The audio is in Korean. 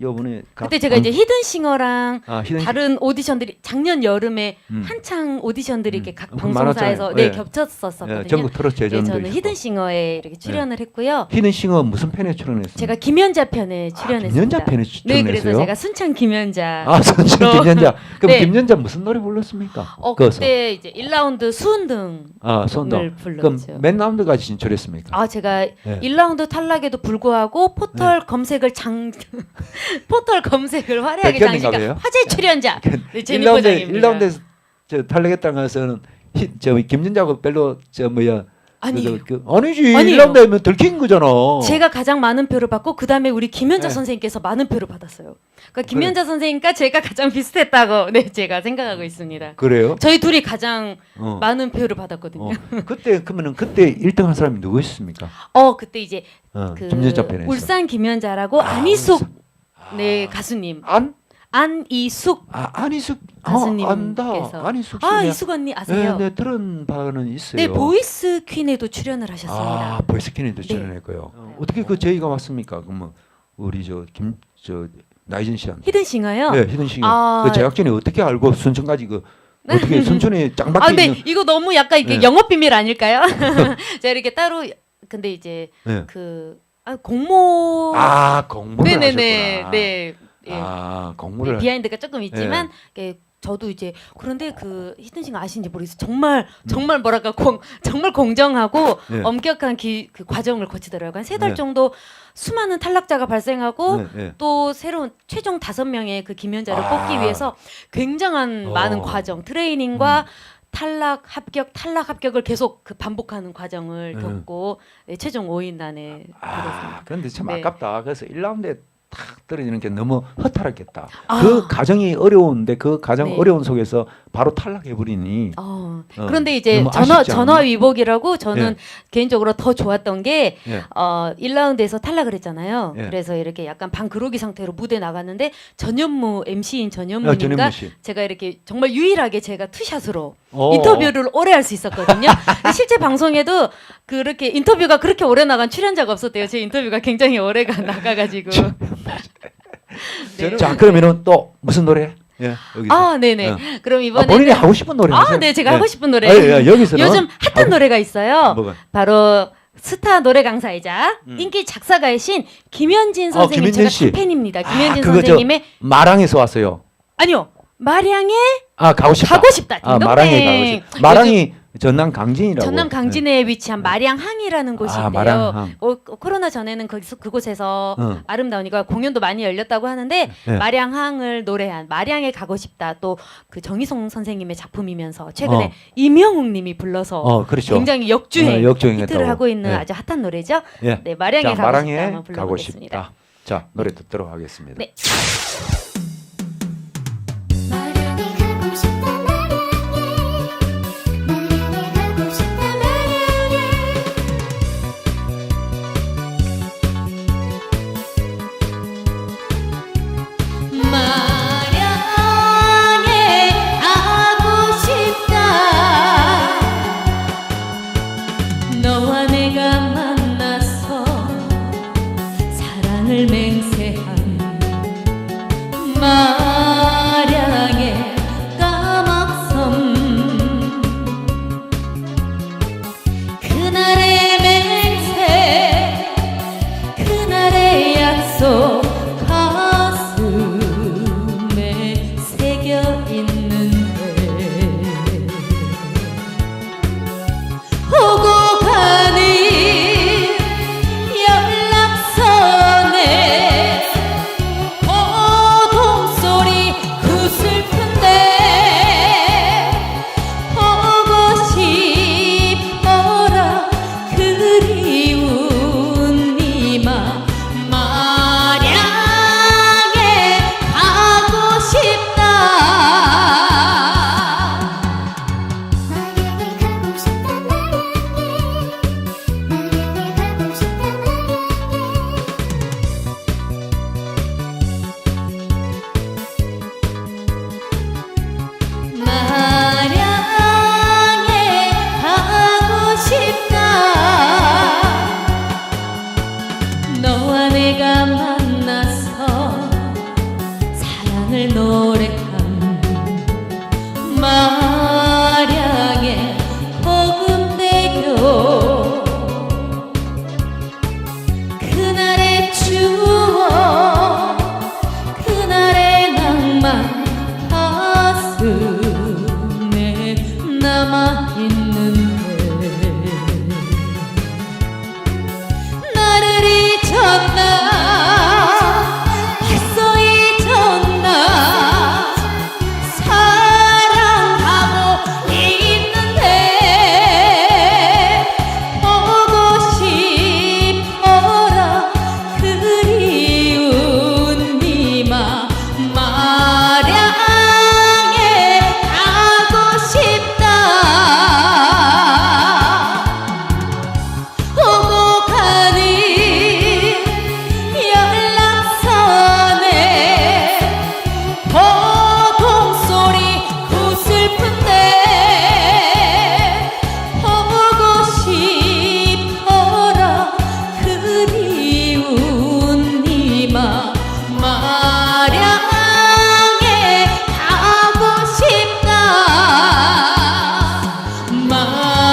요번에 요번에 각 그때 제가 방- 이제 히든싱어랑 아, 히든 다른 오디션들이 작년 여름에 음. 한창 오디션들이 이렇게 음. 각 방송사에서 많았잖아요. 네, 예. 겹쳤었거든요. 예, 전국 트로트 네, 저는. 히든싱어에 이렇게 출연을 했고요. 히든싱어 무슨 편에 출연했어요? 제가 김연자 편에 출연했습니다. 아, 김연자 편에 네, 출연했어요. 그래서 제가 순창 김연자. 아, 로- 김연자. 그럼 네. 김연자 무슨 노래 불렀습니까? 어 거기서. 그때 이제 1라운드 수은등을 아, 손도. 그럼 불렀죠. 맨 라운드까지 진출했습니까? 아 제가 네. 1라운드 탈락에도 불구하고 포털 검색을 장 포털 검색을 화려하게 백현인가 봐요? 화제 출연자 네, 제니 1라운드 포장입니다. 1라운드에서 저 탈락했다는 것은 히, 저 김연자가 별로 저 뭐야 아니에요. 그, 그, 아니지 아니에요. 1라운드 하면 들킨 거잖아. 제가 가장 많은 표를 받고 그 다음에 우리 김연자 네. 선생님께서 많은 표를 받았어요. 그러니까 김연자 선생님과 제가 가장 비슷했다고 네 제가 생각하고 있습니다. 그래요? 저희 둘이 가장 어. 많은 표를 받았거든요. 어. 그때 그러면은 그때 1등 한 사람이 누구였습니까? 어 그때 이제 어, 그 김연자 편에서. 울산 김연자라고 아, 안희숙. 네 가수님 안? 안이숙 아, 안희숙 어, 가수님께서. 안다. 안희숙 씨. 아 네. 이숙 언니 아세요? 네, 네, 들은 바는 있어요. 네 보이스 퀸에도 출연을 하셨습니다. 아, 보이스키니도 네. 출연했고요. 어, 어떻게 그 저희가 왔습니까? 그러면 우리 저 김 저 나이진 씨한테. 히든 싱어요? 네, 히든 씨. 아. 그 제작진이 어떻게 알고 순천까지 그 어떻게 순천에 짱 박혀 아 근데 있는 이거 너무 약간 이게 네. 영업 비밀 아닐까요? 제가 이렇게 따로 근데 이제 네. 그 아, 공모 아, 공모를 네네네 하셨구나. 네, 예. 아, 네, 공모를 비하인드가 조금 있지만 예, 저도 이제 그런데 그 히든싱어 아시는지 모르겠어요. 정말 정말 뭐랄까 공, 정말 공정하고 네. 엄격한 기, 그 과정을 거치더라고요. 한 세 달 네. 정도 수많은 탈락자가 발생하고 네, 네. 또 새로운 최종 다섯 명의 그 김연자를 아. 뽑기 위해서 굉장한 어. 많은 과정, 트레이닝과 탈락 합격 탈락 합격을 계속 그 반복하는 과정을 음. 겪고 네, 최종 5인단에 아, 들었습니다. 그런데 참 네. 아깝다. 그래서 1라운드에 탁 떨어지는 게 너무 허탈했겠다. 아. 그 가정이 어려운데 그 가정 네. 어려운 속에서 바로 탈락해 버리니 어, 어, 그런데 이제 너무 전화 아쉽지 않나? 전화 위복이라고 저는 예. 개인적으로 더 좋았던 게 예. 어, 1라운드에서 탈락을 했잖아요. 예. 그래서 이렇게 약간 반그로기 상태로 무대 나갔는데 전현무 MC인 어, 전현무님과 전현무 씨. 제가 이렇게 정말 유일하게 제가 투샷으로 어. 인터뷰를 오래 할 수 있었거든요. 근데 실제 방송에도 그렇게 인터뷰가 그렇게 오래 나간 출연자가 없었대요. 제 인터뷰가 굉장히 오래가 나가가지고. 네. 자, 그러면은 또 무슨 노래? 예, 여기서. 아, 네네. 어. 그럼 아, 이번에 본인이 하고 싶은 노래 아, 하세요. 네, 제가 예. 하고 싶은 노래. 아, 예, 예, 여기서는 요즘 핫한 하고- 노래가 있어요. 뭐가? 바로 스타 노래 강사이자 음. 인기 작사가이신 김현진 어, 선생님 김현진 제가 씨. 팬입니다. 아, 김현진 그거 저- 선생님의 마랑에서 왔어요. 아니요 마량의 아, 가고 싶다. 가고 싶다. 아. 마랑에 가고 싶다. 마랑이 전남 강진이라고. 전남 강진에 위치한 마량항이라는 곳이 아, 있대요. 마량항. 어, 코로나 전에는 거기서 그곳에서 어. 아름다우니까 공연도 많이 열렸다고 하는데 네. 마량항을 노래한 마량에 가고 싶다. 또 그 정희송 선생님의 작품이면서 최근에 어. 이명웅님이 불러서 어, 그렇죠. 굉장히 역주행, 어, 역주행했다고. 히트를 하고 있는 네. 아주 핫한 노래죠. 예. 네, 마량에 자, 가고 마랑에 싶다 한번 가고 불러보겠습니다. 싶다. 자, 노래 듣도록 하겠습니다. 네. 마랑에 가고 싶다 마 fazer Ah.